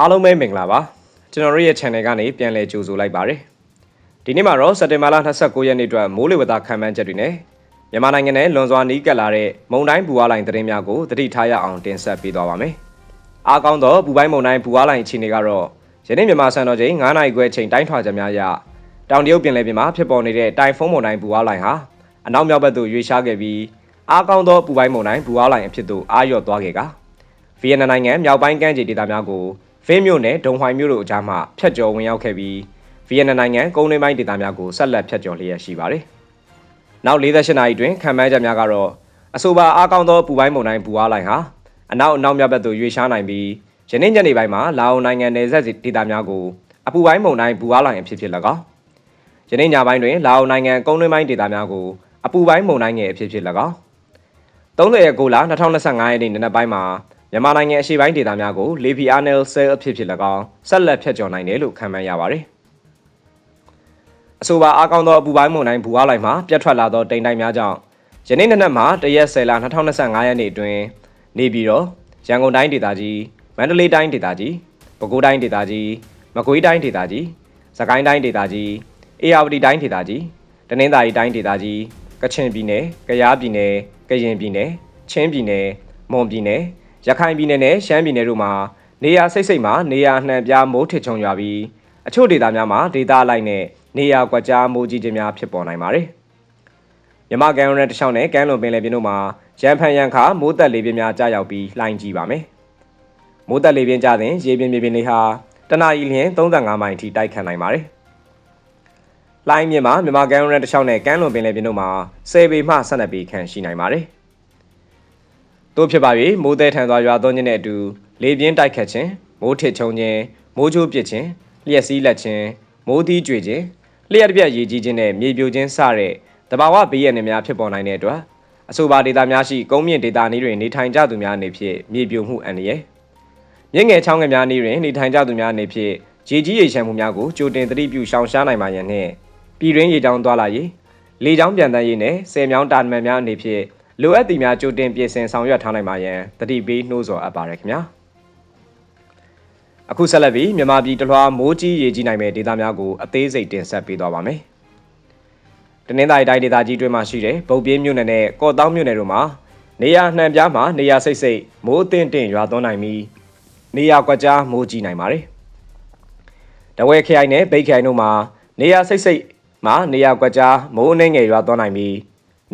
အားလုံးပဲမင်္ဂလာပါကျွန်တော်တို့ရဲ့ channel ကနေပြန်လည်ကြိုဆိုလိုက်ပါရစေဒီနေ့မှာတော့စက်တင်ဘာလ29ရက်နေ့အတွက်မိုးလေဝသခန့်မှန်းချက်တွေနဲ့မြန်မာနိုင်ငံနဲ့လွန်စွာနီးကပ်လာတဲ့မုန်တိုင်းဘူအားလိုင်းသတင်းများကိုသတိထားရအောင်တင်ဆက်ပေးသွားပါမယ်အားကောင်းသောဘူပိုင်းမုန်တိုင်းဘူအားလိုင်းအခြေအနေကတော့ယနေ့မြန်မာစံတော်ချိန်9နာရီခွဲချိန်တိုင်းထွာချက်များရတောင်တရုတ်ပင်လယ်ပြင်မှာဖြစ်ပေါ်နေတဲ့တိုင်ဖုန်းမုန်တိုင်းဘူအားလိုင်းဟာအနောက်မြောက်ဘက်သို့ရွေ့ရှားခဲ့ပြီးအားကောင်းသောပူပိုင်းမုန်တိုင်းဘူအားလိုင်းအဖြစ်သို့အားလျော့သွားခဲ့ကဗီယက်နမ်နိုင်ငံမြောက်ပိုင်းကမ်းခြေဒေသများကို ဖင်းမြို့နယ်ဒုံဟွိုင်မြို့တို့အကြားမှဖျက်ကျော်ဝင်ရောက်ခဲ့ပြီးဗီယက်နမ်နိုင်ငံကုန်းတွင်းပိုင်းဒေသများကိုဆက်လက်ဖျက်ကျော်လျက်ရှိပါတယ်။နောက်48နာရီတွင်ခံမှန်းချက်များကတော့အဆိုပါအားကောင်းသောပူပိုင်းမုန်တိုင်းဘူအားလိုင်းဟာအနောက်အနောက်မြောက်ဘက်သို့ရွေ့ရှားနိုင်ပြီးယနေ့ညနေပိုင်းမှာလာအိုနိုင်ငံနယ်စပ်ဒေသများကိုအပူပိုင်းမုန်တိုင်းဘူအားလိုင်းအဖြစ်ဖြစ်၎င်းယနေ့ညပိုင်းတွင်လာအိုနိုင်ငံကုန်းတွင်းပိုင်းဒေသများကိုအပူပိုင်းမုန်တိုင်းငယ်အဖြစ်ဖြစ်၎င်း30ရက်6လ2025ရက်နေ့နံနက်ပိုင်းမှာ မြန်မာနိုင်ငံအရှေ့ပိုင်းဒေသများကိုလေဖီအာနယ်ဆဲအဖြစ်ဖြစ်၎င်းဆက်လက်ဖျက်ကျော်နိုင်တယ်လို့ခန့်မှန်းရပါတယ်။အဆိုပါအားကောင်းသောအပူပိုင်းမုန်တိုင်းဘူအားလိုက်မှာပြတ်ထွက်လာသောတိမ်တိုက်များကြောင့်ယနေ့နက်နက်မှာတရက်10လ2025ရက်နေ့အတွင်းနေပြည်တော်ရန်ကုန်တိုင်းဒေသကြီးမန္တလေးတိုင်းဒေသကြီးပဲခူးတိုင်းဒေသကြီးမကွေးတိုင်းဒေသကြီးစကိုင်းတိုင်းဒေသကြီးအေရဝတီတိုင်းဒေသကြီးတနင်္သာရီတိုင်းဒေသကြီးကချင်ပြည်နယ်ကယားပြည်နယ်ကရင်ပြည်နယ်ချင်းပြည်နယ်မွန်ပြည်နယ် ရခိုင်ပြည်နယ်နဲ့ရှမ်းပြည်နယ်တို့မှာနေရာစိတ်စိတ်မှာနေရာနှံပြားမိုးထစ်ချုံရွာပြီးအချို့ဒေသများမှာဒေသအလိုက်နဲ့နေရာကွက်ကြားမိုးကြီးခြင်းများဖြစ်ပေါ်နိုင်ပါတယ်။မြမကန်ရန်တချောင်းနဲ့ကမ်းလွန်ပင်လယ်ပြင်တို့မှာရန်ဖန်ရန်ခါမိုးတက်လေပြင်းများကြားရောက်ပြီးလှိုင်းကြီးပါမယ်။မိုးတက်လေပြင်းကြတဲ့ရေပြင်းမြေပြင်တွေဟာတနအီလျင်35မိုင်အထိတိုက်ခတ်နိုင်ပါတယ်။လိုင်းမြင့်မှာမြမကန်ရန်တချောင်းနဲ့ကမ်းလွန်ပင်လယ်ပြင်တို့မှာ10ပေမှ12ပေခန့်ရှိနိုင်ပါတယ်။ တို့ဖြစ်ပါ၍မိုးသည်ထန်စွာရွာသွန်းခြင်းနဲ့အတူလေပြင်းတိုက်ခတ်ခြင်းမိုးထစ်ချုံခြင်းမိုးချိုးပစ်ခြင်းလျက်စီးလက်ခြင်းမိုးသီးကြွေခြင်းလျှက်တစ်ပြက်ရေကြီးခြင်းနဲ့မြေပြိုခြင်းစတဲ့တဘာဝဘေးရန်တွေများဖြစ်ပေါ်နိုင်တဲ့အတွက်အဆိုပါဒေသများရှိကုန်းမြင့်ဒေသနည်းတွင်နေထိုင်ကြသူများအနေဖြင့်မြေပြိုမှုအန္တရာယ်မြင့်ငယ်ချောင်းငယ်များနည်းတွင်နေထိုင်ကြသူများအနေဖြင့်ရေကြီးရေရှမ်းမှုများကိုကြိုတင်သတိပြုရှောင်ရှားနိုင်ပါရန်နှင့်ပြည်တွင်းရေကြောင်းသွားလာရေးလေကြောင်းပြန်တန်းရေးနဲ့ဆယ်မြောင်းတာနမန်များအနေဖြင့် လိုအပ်သည်များကြိုတင်ပြင်ဆင်ဆောင်ရွက်ထားနိုင်ပါရန်တတိပေးနှိုးဆော်အပ်ပါရခင်ဗျာအခုဆက်လက်ပြီးမြန်မာပြည်တလွှားမိုးကြီးရေကြီးနိုင်မဲ့ဒေသများကိုအသေးစိတ်တင်ဆက်ပေးသွားပါမယ်တနင်္သာရီတိုင်းဒေသကြီးတွင်းမှာရှိတဲ့ဗုတ်ပြင်းမြို့နယ်နဲ့ကော့တောင်းမြို့နယ်တို့မှာနေရာနှံပြားမှာနေရာစိတ်စိတ်မိုးအထင်တင်ရွာသွန်းနိုင်ပြီးနေရာကွက်ကြားမိုးကြီးနိုင်ပါတယ်တဝဲခရိုင်နဲ့ဗိတ်ခရိုင်တို့မှာနေရာစိတ်စိတ်မှာနေရာကွက်ကြားမိုးအနှဲငယ်ရွာသွန်းနိုင်ပြီး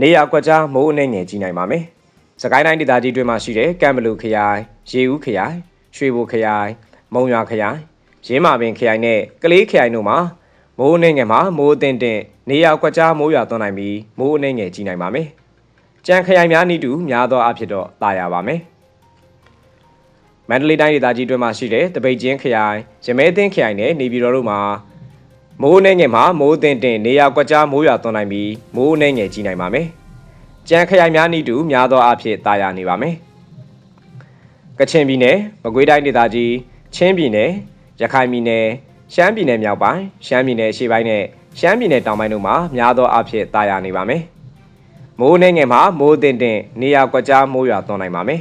နေရာကွက်ကြားမိုးအနေငယ်ကြီးနိုင်ပါမယ်။စကိုင်းတိုင်းဒေသကြီးတွင်းမှာရှိတဲ့ကံဘလူခရိုင်၊ရေဦးခရိုင်၊ရွှေဘိုခရိုင်၊မုံရွာခရိုင်၊ရင်းမာပင်ခရိုင်နဲ့ကလေးခရိုင်တို့မှာမိုးအနေငယ်မှာမိုးအထင်တင်နေရာကွက်ကြားမိုးရွာသွန်းနိုင်ပြီးမိုးအနေငယ်ကြီးနိုင်ပါမယ်။ကြံခရိုင်များနီးတူများသောအဖြစ်တော့တာယာပါမယ်။မန္တလေးတိုင်းဒေသကြီးတွင်းမှာရှိတဲ့တပိတ်ချင်းခရိုင်၊ရမဲသင်းခရိုင်နဲ့နေပြည်တော်တို့မှာ မိုးနှဲငယ်မှာမိုးတင်တင်နေရာကွက်ကြားမိုးရွာသွန်းနိုင်ပြီးမိုးနှဲငယ်ကြီးနိုင်ပါမယ်။ကြံခရိုင်များနီးတူများသောအားဖြင့်တာယာနေပါမယ်။ကချင်ပြည်နယ်၊မကွေးတိုင်းဒေသကြီး၊ချင်းပြည်နယ်၊ရခိုင်ပြည်နယ်၊ရှမ်းပြည်နယ်မြောက်ပိုင်း၊ရှမ်းပြည်နယ်အရှေ့ပိုင်းနဲ့ရှမ်းပြည်နယ်တောင်ပိုင်းတို့မှာများသောအားဖြင့်တာယာနေပါမယ်။မိုးနှဲငယ်မှာမိုးတင်တင်နေရာကွက်ကြားမိုးရွာသွန်းနိုင်ပါမယ်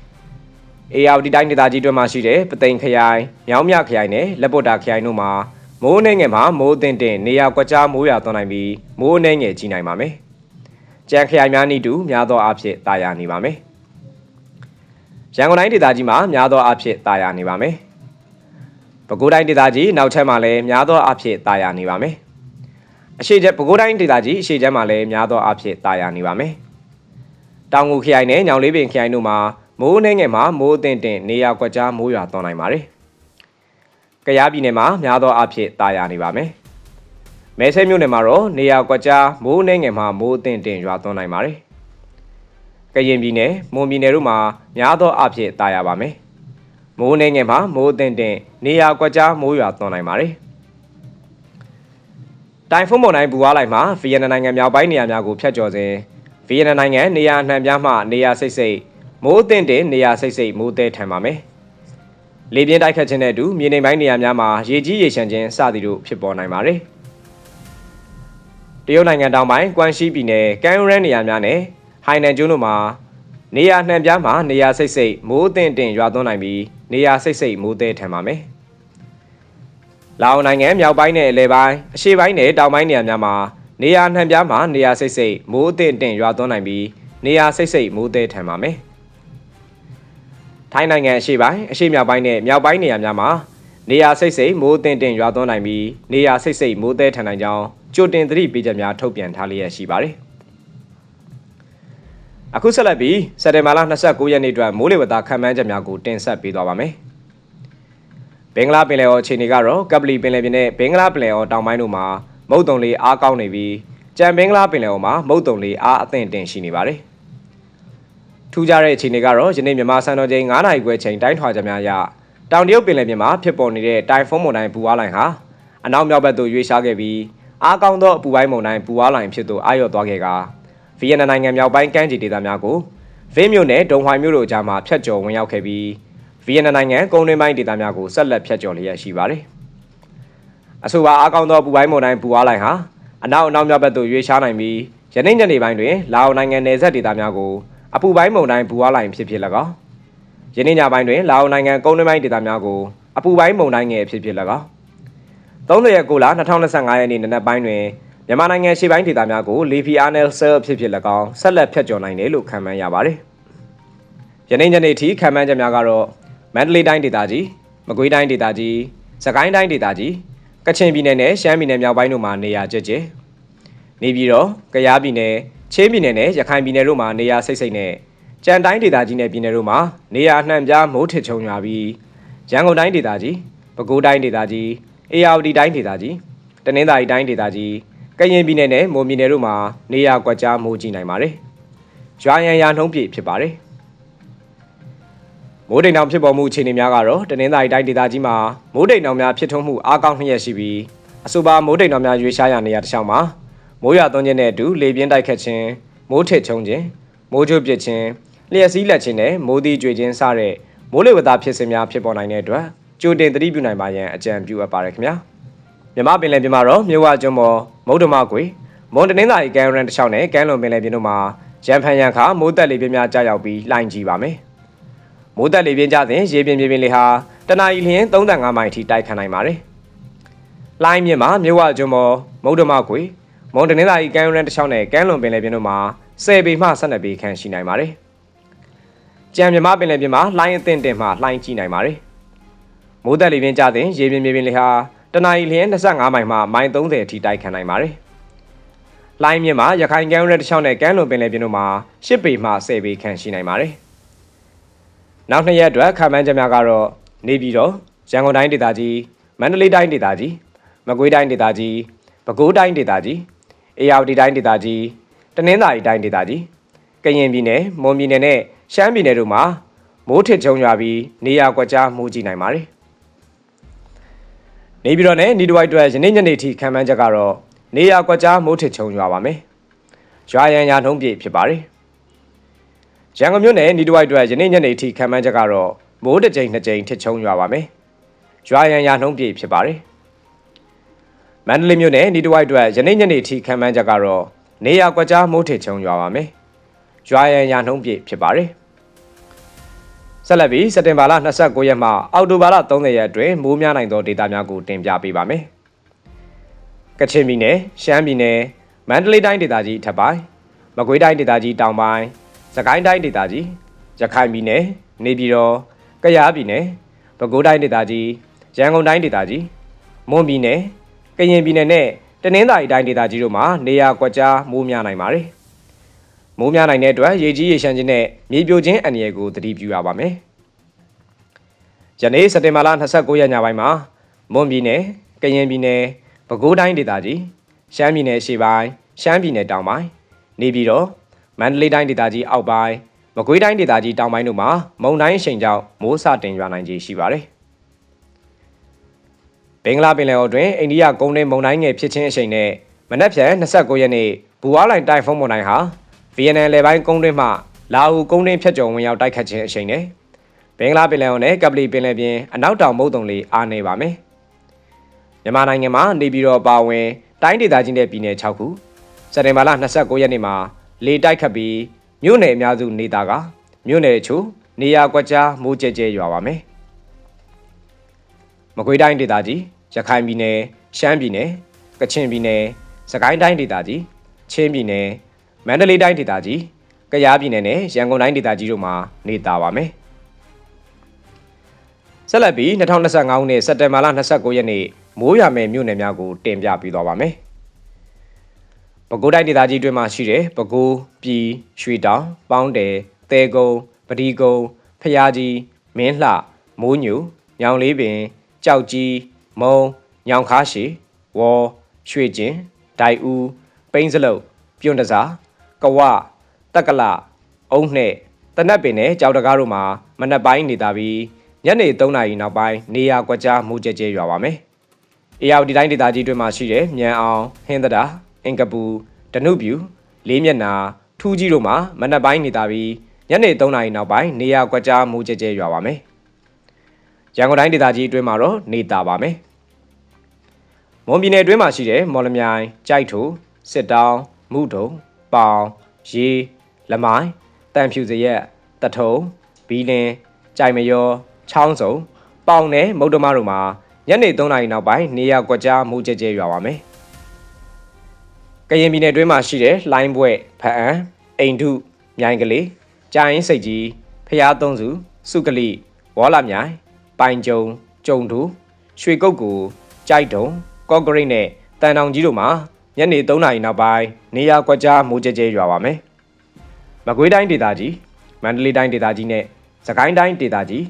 ။အေယာဝတီတိုင်းဒေသကြီးတွင်မှရှိတဲ့ပသိမ်ခရိုင်၊မြောင်းမြခရိုင်နဲ့လက်ပုတ်တာခရိုင်တို့မှာ မိုးနှဲငယ်မှာမိုးအထင်တင်နေရာကွက်ကြားမိုးရွာသွန်းနိုင်ပြီးမိုးအနှဲငယ်ကြီးနိုင်ပါမယ်။ကြံခရိုင်များနည်းတူများသောအားဖြင့်တာယာနေပါမယ်။ရန်ကုန်တိုင်းဒေသကြီးမှာများသောအားဖြင့်တာယာနေပါမယ်။ပဲခူးတိုင်းဒေသကြီးနောက်ထပ်မှာလည်းများသောအားဖြင့်တာယာနေပါမယ်။အရှိချက်ပဲခူးတိုင်းဒေသကြီးအရှိချက်မှာလည်းများသောအားဖြင့်တာယာနေပါမယ်။တောင်ငူခရိုင်နဲ့ညောင်လေးပင်ခရိုင်တို့မှာမိုးနှဲငယ်မှာမိုးအထင်တင်နေရာကွက်ကြားမိုးရွာသွန်းနိုင်ပါတယ်။ ကယားပြည်နယ်မှာများသောအားဖြင့်တာယာနေပါမယ်။မဲဆဲမြို့နယ်မှာတော့နေရာကွက်ကြားမိုးနှဲငယ်မှာမိုးအထင်တင်ရွာသွန်းနိုင်ပါတယ်။ကရင်ပြည်နယ်မွန်ပြည်နယ်တို့မှာများသောအားဖြင့်တာယာပါမယ်။မိုးနှဲငယ်မှာမိုးအထင်တင်နေရာကွက်ကြားမိုးရွာသွန်းနိုင်ပါတယ်။တိုင်ဖုန်းမုန်တိုင်းဘူအားလိုက်မှာဗီယက်နမ်နိုင်ငံမြောက်ပိုင်းနေရာများကိုဖျက်ကျော်စဉ်ဗီယက်နမ်နိုင်ငံနေရာအနှံ့ပြားမှနေရာစိတ်စိတ်မိုးအထင်တင်နေရာစိတ်စိတ်မိုးတဲထံပါမယ်။ လေပြင်းတိုက်ခတ်ခြင်းနဲ့အတူမြေနေပိုင်းနေရာများမှာရေကြီးရေရှမ်းခြင်းစသည်တို့ဖြစ်ပေါ်နိုင်ပါတယ်။တရုတ်နိုင်ငံတောင်ပိုင်းကွမ်ရှီပြည်နယ်ကန်ယူရန်နေရာများနဲ့ဟိုင်နန်ကျွန်းတို့မှာနေရာနှံပြားမှာနေရာစိတ်စိတ်မိုးအထင်တင်ရွာသွန်းနိုင်ပြီးနေရာစိတ်စိတ်မိုးသေးထန်ပါမယ်။လာအိုနိုင်ငံမြောက်ပိုင်းနဲ့အလယ်ပိုင်းအရှေ့ပိုင်းနဲ့တောင်ပိုင်းနေရာများမှာနေရာနှံပြားမှာနေရာစိတ်စိတ်မိုးအသင့်အင့်ရွာသွန်းနိုင်ပြီးနေရာစိတ်စိတ်မိုးသေးထန်ပါမယ်။ ထိုင်းနိုင်ငံအရှေ့ပိုင်းအရှေ့မြောက်ပိုင်းနဲ့မြောက်ပိုင်းနေရာများမှာနေရာစိတ်စိတ်မိုးအသင့်အင့်ရွာသွန်းနိုင်ပြီးနေရာစိတ်စိတ်မိုးသေးထန်နိုင်ကြောင်းကြိုတင်သတိပေးချက်များထုတ်ပြန်ထားလျက်ရှိပါတယ်။အခုဆက်လက်ပြီးစက်တင်ဘာလ29ရက်နေ့အတွက်မိုးလေဝသခန့်မှန်းချက်များကိုတင်ဆက်ပေးသွားပါမယ်။ဘင်္ဂလားပင်လယ်အော်အခြေအနေကတော့ကပလီပင်လယ်ပြင်နဲ့ဘင်္ဂလားပင်လယ်အော်တောင်ပိုင်းတို့မှာမုတ်တုံလေးအားကောင်းနေပြီးကြံဘင်္ဂလားပင်လယ်အော်မှာမုတ်တုံလေးအားအသင့်အတင်ရှိနေပါတယ်။ထူး ခြားတဲ့အခြေအနေကတော့ယနေ့မြန်မာစံတော်ချိန်9နာရီခွဲချိန်တိုင်းထွာချက်များအရတောင်တရုတ်ပင်လယ်ပြင်မှာဖြစ်ပေါ်နေတဲ့တိုင်ဖုန်းမုန်တိုင်းပူအားလိုင်းဟာအနောက်မြောက်ဘက်သို့ရွေ့ရှားခဲ့ပြီးအားကောင်းသောအပူပိုင်းမုန်တိုင်းပူအားလိုင်းဖြစ်သို့အာရုံသွားခဲ့ကာဗီယက်နမ်နိုင်ငံမြောက်ပိုင်းကမ်းခြေဒေသများကိုဗင်းမြို့နယ်ဒုံဟွိုင်မြို့တို့ကြားမှာဖျက်ကျော်ဝင်ရောက်ခဲ့ပြီးဗီယက်နမ်နိုင်ငံကုန်းတွင်းပိုင်းဒေသများကိုဆက်လက်ဖျက်ကျော်လျက်ရှိပါတယ်။အဆိုပါအားကောင်းသောပူပိုင်းမုန်တိုင်းပူအားလိုင်းဟာအနောက်အနောက်မြောက်ဘက်သို့ရွေ့ရှားနိုင်ပြီးယနေ့ညနေပိုင်းတွင်လာအိုနိုင်ငံနယ်စပ်ဒေသများကို အပူပိုင်းမုန်တိုင်းပူအားလိုင်းဖြစ်ဖြစ်၎င်းယနေ့ညပိုင်းတွင်လာအိုနိုင်ငံကုန်းတွင်းပိုင်းဒေသများကိုအပူပိုင်းမုန်တိုင်းငယ်ဖြစ်ဖြစ်၎င်း30ရက်9လ2025ရက်နေ့နံနက်ပိုင်းတွင်မြန်မာနိုင်ငံရှေ့ပိုင်းဒေသများကိုလီဖီအာနယ်ဆယ်ဖြစ်ဖြစ်၎င်းဆက်လက်ဖျက်ကျော်နိုင်တယ်လို့ခန့်မှန်းရပါတယ်။ယနေ့ညနေထိခန့်မှန်းချက်များကတော့မန္တလေးတိုင်းဒေသကြီး၊မကွေးတိုင်းဒေသကြီး၊စကိုင်းတိုင်းဒေသကြီး၊ကချင်ပြည်နယ်နဲ့ရှမ်းပြည်နယ်မြောက်ပိုင်းတို့မှာနေရာကျကျနေပြည်တော်၊ကယားပြည်နယ်၊ ချင်းပြည်နယ်နဲ့ရခိုင်ပြည်နယ်တို့မှာနေရာစိတ်စိတ်နဲ့ကြံတိုင်းဒေသကြီးနဲ့ပြည်နယ်တို့မှာနေရာနှံပြားမိုးထစ်ချုံရွာပြီးရန်ကုန်တိုင်းဒေသကြီး၊ပဲခူးတိုင်းဒေသကြီး၊အေရဝတီတိုင်းဒေသကြီး၊တနင်္သာရီတိုင်းဒေသကြီးကရင်ပြည်နယ်နဲ့မွန်ပြည်နယ်တို့မှာနေရာကွက်ကြားမိုးကြီးနိုင်ပါတယ်။ရွာရန်ရာနှုံးပြည့်ဖြစ်ပါတယ်။မိုးတိမ်တောင်ဖြစ်ပေါ်မှုအခြေအနေများကတော့တနင်္သာရီတိုင်းဒေသကြီးမှာမိုးတိမ်တောင်များဖြစ်ထွန်းမှုအားကောင်းနှစ်ရက်ရှိပြီးအဆိုပါမိုးတိမ်တောင်များရွေးရှားရနေရာတစ်လျှောက်မှာ မိုးရွာသွန်းခြင်းနဲ့အတူလေပြင်းတိုက်ခတ်ခြင်းမိုးထစ်ချုံခြင်းမိုးကြိုးပစ်ခြင်းလျှက်စီးလက်ခြင်းနဲ့မိုးသီးကြွေခြင်းစတဲ့မိုးလေဝသဖြစ်စဉ်များဖြစ်ပေါ်နိုင်တဲ့အတွက်ကြိုတင်သတိပြုနိုင်ပါရန်အကြံပြုအပ်ပါတယ်ခင်ဗျာ။မြမပင်လယ်ပြင်မှာတော့မြဝကျွန်းပေါ်မုတ်တမကွေမွန်တနင်္သာရီကမ်းရန်တစ်လျှောက်နဲ့ကမ်းလွန်ပင်လယ်ပြင်တို့မှာရန်ဖန်ရန်ခါမိုးတက်လေပြင်းများကြာရောက်ပြီးလှိုင်းကြီးပါမယ်။မိုးတက်လေပြင်းကြစဉ်ရေပြင်ပြင်ပြင်လေဟာတနအီလျင်35မိုင်ထိတိုက်ခတ်နိုင်ပါတယ်။လှိုင်းမြင့်မှာမြဝကျွန်းပေါ်မုတ်တမကွေ မွန်တနင်္သာရီကမ်းရန်တစ်လျှောက်နဲ့ကမ်းလွန်ပင်လယ်ပြင်တို့မှာ10ပေမှ12ပေခန့်ရှိနိုင်ပါတယ်။ကြံမြမပင်လယ်ပြင်မှာလှိုင်းအသင့်တင်မှလှိုင်းကြီးနိုင်ပါတယ်။မိုးတက်လေပြင်းကြစဉ်ရေပြင်ပြင်ပြင်လေဟာတနအီလျင်25မိုင်မှမိုင်30အထိတိုက်ခတ်နိုင်ပါတယ်။လိုင်းမြင့်မှာရခိုင်ကမ်းရဲတစ်ချောင်းနဲ့ကမ်းလွန်ပင်လယ်ပြင်တို့မှာ10ပေမှ10ပေခန့်ရှိနိုင်ပါတယ်။နောက်နှစ်ရက်အတွက်ခံမှန်းချက်များကတော့နေပြည်တော်ရန်ကုန်တိုင်းဒေသကြီးမန္တလေးတိုင်းဒေသကြီးမကွေးတိုင်းဒေသကြီးပဲခူးတိုင်းဒေသကြီး အေရဝတီတိုင်းဒေသကြီးတနင်္သာရီတိုင်းဒေသကြီးကရင်ပြည်နယ်မွန်ပြည်နယ်နဲ့ရှမ်းပြည်နယ်တို့မှာမိုးထစ်ချုံရွာပြီးနေရာကွက်ကြားမိုးကြီးနိုင်ပါတယ်။နေပြည်တော်နဲ့နီဒဝိုက်အတွက်ယနေ့ညနေထိခံမှန်းချက်ကတော့နေရာကွက်ကြားမိုးထစ်ချုံရွာပါမယ်။ရွာရန်ရာနှုံးပြည့်ဖြစ်ပါတယ်။ရန်ကုန်မြို့နယ်နီဒဝိုက်အတွက်ယနေ့ညနေထိခံမှန်းချက်ကတော့မိုးတစ်ကြိမ်နှစ်ကြိမ်ထစ်ချုံရွာပါမယ်။ရွာရန်ရာနှုံးပြည့်ဖြစ်ပါတယ်။ မန္တလေးမြို့နယ်နီဒဝိုက်အတွက်ယနေ့ညနေထိခံမှန်းချက်ကတော့နေရာကွက်ကြားမိုးထစ်ချုံရွာပါမယ်။ရွာရန်ရာနှုံးပြည့်ဖြစ်ပါတယ်။ဆက်လက်ပြီးစက်တင်ဘာလ29ရက်မှအောက်တိုဘာလ30ရက်အတွင်းမိုးများနိုင်သောဒေသများကိုတင်ပြပေးပါမယ်။ကချင်ပြည်နယ်၊ရှမ်းပြည်နယ်၊မန္တလေးတိုင်းဒေသကြီးထပ်ပိုင်း၊မကွေးတိုင်းဒေသကြီးတောင်ပိုင်း၊စကိုင်းတိုင်းဒေသကြီး၊ရခိုင်ပြည်နယ်၊နေပြည်တော်၊ကယားပြည်နယ်၊ပဲခူးတိုင်းဒေသကြီး၊ရန်ကုန်တိုင်းဒေသကြီး၊မွန်ပြည်နယ်၊ ကရင်ပြည်နယ်နဲ့တနင်္သာရီတိုင်းဒေသကြီးတို့မှာနေရာကွက်ကြားမိုးများနိုင်ပါတယ်။မိုးများနိုင်တဲ့အတွက်ရေကြီးရေရှမ်းခြင်းနဲ့မြေပြိုခြင်းအန္တရာယ်ကိုသတိပြုရပါမယ်။ယနေ့စက်တင်ဘာလ29ရက်ညပိုင်းမှာမွန်ပြည်နယ်၊ကရင်ပြည်နယ်၊ပဲခူးတိုင်းဒေသကြီး၊ရှမ်းပြည်နယ်ရှေ့ပိုင်း၊ရှမ်းပြည်နယ်တောင်ပိုင်း၊နေပြည်တော်၊မန္တလေးတိုင်းဒေသကြီးအောက်ပိုင်း၊မကွေးတိုင်းဒေသကြီးတောင်ပိုင်းတို့မှာမုန်တိုင်းအရှိန်ကြောင့်မိုးစတင်ရွာနိုင်ခြေရှိပါတယ်။ ဘင်္ဂလားပင်လယ်အော်တွင်အိန္ဒိယကုန်းတွင်းမုန်တိုင်းငယ်ဖြစ်ခြင်းအရှိန်နဲ့မနက်ဖြန်29ရက်နေ့ဘူဝါလိုင်တိုင်ဖုန်းမုန်တိုင်းဟာဗီယက်နမ်လေပိုင်းကုန်းတွင်းမှလာအိုကုန်းတွင်းဖြတ်ကျော်ဝင်ရောက်တိုက်ခတ်ခြင်းအရှိန်နဲ့ဘင်္ဂလားပင်လယ်အော်နဲ့ကပလီပင်လယ်ပြင်အနောက်တောင်မုတ်တုံလေးအားနေပါမယ်။မြန်မာနိုင်ငံမှာနေပြည်တော်ပါဝင်တိုင်းဒေသကြီးတဲ့ပြည်နယ်6ခုစက်တင်ဘာလ29ရက်နေ့မှာလေတိုက်ခတ်ပြီးမြို့နယ်အများစုနေတာကမြို့နယ်ချို့နေရာကွက်ကြားမိုးကြဲကြဲရွာပါမယ်မကွေးတိုင်းဒေသကြီး ရခိုင်ပြည်နယ်ရှမ်းပြည်နယ်ကချင်ပြည်နယ်စကိုင်းတိုင်းဒေသကြီးချင်းပြည်နယ်မန္တလေးတိုင်းဒေသကြီးကယားပြည်နယ်နဲ့ရန်ကုန်တိုင်းဒေသကြီးတို့မှာနေတာပါမယ်ဆက်လက်ပြီး2025ခုနှစ်စက်တင်ဘာလ29ရက်နေ့မိုးရွာမယ်မြို့နယ်များကိုတင်ပြပေးသွားပါမယ်ပဲခူးတိုင်းဒေသကြီးအတွင်းမှာရှိတဲ့ပဲခူးပြည်ရွှေတောင်ပေါင်းတယ်တဲကုန်းပဒီကုန်းဖျားကြီးမင်းလှမိုးညူညောင်လေးပင်ကြောက်ကြီး မုံညောင်ခါရှိဝေါ်ရွှေကျင်ဒိုင်ဦးပိန်းစလုတ်ပြုံးတစားကဝတက်ကလအုံနှဲ့တနက်ပင်နဲ့ကြောက်တကားတို့မှာမနက်ပိုင်းနေတာပြီးညနေ3နာရီနောက်ပိုင်းနေရာကွက်ကြားမူကြဲကြဲရွာပါမယ်။အေယာဝတီတိုင်းဒေသကြီးတွင်မှာရှိတဲ့မြန်အောင်ဟင်းသတာအင်ကပူဒနုပြူလေးမျက်နာထူးကြီးတို့မှာမနက်ပိုင်းနေတာပြီးညနေ3နာရီနောက်ပိုင်းနေရာကွက်ကြားမူကြဲကြဲရွာပါမယ်။ရန်ကုန်တိုင်းဒေသကြီးအတွင်းမှာတော့နေတာပါမယ်။ မွန်ပြည်နယ်အတွင်းမှာရှိတဲ့မော်လမြိုင်ကြိုက်ထူစစ်တောင်းမုထုံပေါင်ရေလမိုင်းတန်ဖြူစရက်တထုံဘီလင်းကြိုင်မယောချောင်းစုံပေါင်နဲ့မုတ်တမတို့မှာညနေ3နာရီနောက်ပိုင်းနေရာကွက်ကြားမူကြဲကြဲရွာပါမယ်။ကရင်ပြည်နယ်အတွင်းမှာရှိတဲ့လိုင်းဘွဲ့ဖအံအိမ်ထုမြိုင်ကလေးကြာရင်စိတ်ကြီးဖျားသုံးစုစုကလိဝေါ်လာမြိုင်ပိုင်ကြုံကြုံတူရွှေကုတ်ကူကြိုက်တုံ ကော့ဂရိတ်နဲ့တန်တောင်ကြီးတို့မှာညနေ3နာရီနောက်ပိုင်းနေရာကွက်ကြားမူကြဲကြဲရွာပါမယ်။မကွေးတိုင်းဒေသကြီးမန္တလေးတိုင်းဒေသကြီးနဲ့စကိုင်းတိုင်းဒေသကြီး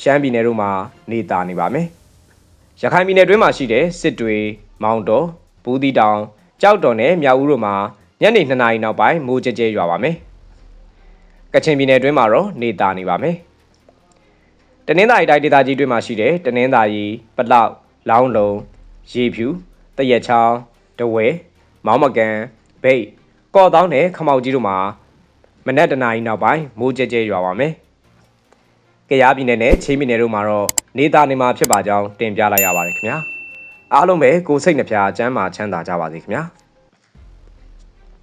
ရှမ်းပြည်နယ်တို့မှာနေတာနေပါမယ်။ရခိုင်ပြည်နယ်တွင်းမှာရှိတဲ့စစ်တွေမောင်တော်ဘူးတီတောင်ကြောက်တော်နဲ့မြောက်ဦးတို့မှာညနေ2နာရီနောက်ပိုင်းမိုးကြဲကြဲရွာပါမယ်။ကချင်ပြည်နယ်တွင်းမှာတော့နေတာနေပါမယ်။တနင်္သာရီတိုင်းဒေသကြီးတွင်းမှာရှိတဲ့တနင်္သာရီပလောက်လောင်းလုံး ရေဖြူတရက်ချောင်းတဝဲမောင်းမကန်ဗိတ်ကော့တောင်းနဲ့ခမောက်ကြီးတို့မှာမနက်တနာရီနောက်ပိုင်းမိုးကြဲကြဲရွာပါမယ်။ကယားပြည်နယ်နဲ့ချင်းပြည်နယ်တို့မှာတော့နေသားနေမှာဖြစ်ပါကြောင်းတင်ပြလိုက်ရပါတယ်ခင်ဗျာ။အားလုံးပဲကိုယ်စိတ်နှဖျားစမ်းမာချမ်းသာကြပါစေခင်ဗျာ။